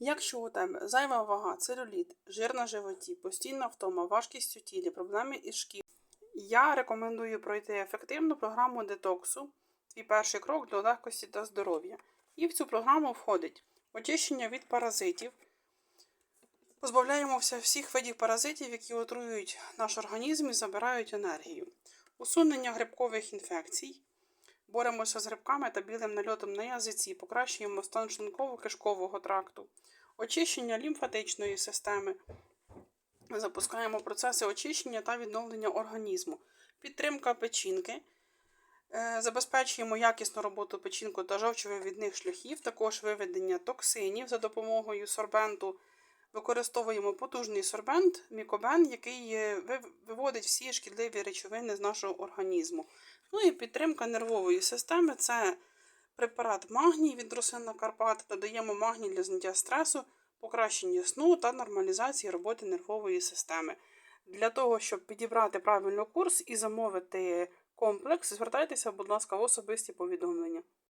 Якщо у тебе зайва вага, целюліт, жир на животі, постійна втома, важкість у тілі, проблеми із шкірою, я рекомендую пройти ефективну програму детоксу. Твій перший крок до легкості та здоров'я. І в цю програму входить очищення від паразитів. Позбавляємося всіх видів паразитів, які отруюють наш організм і забирають енергію. Усунення грибкових інфекцій. Боремося з грибками та білим нальотом на язиці, покращуємо стан шлунково-кишкового тракту, очищення лімфатичної системи. Запускаємо процеси очищення та відновлення організму, підтримка печінки. Е, Забезпечуємо якісну роботу печінку та жовчовивідних шляхів, також виведення токсинів за допомогою сорбенту. Використовуємо потужний сорбент, мікобен, який е, виводить всі шкідливі речовини з нашого організму. Ну і підтримка нервової системи це препарат магній від рослинна Карпат. Додаємо магній для зняття стресу, покращення сну та нормалізації роботи нервової системи. Для того, щоб підібрати правильний курс і замовити комплекс, звертайтеся, будь ласка, в особисті повідомлення.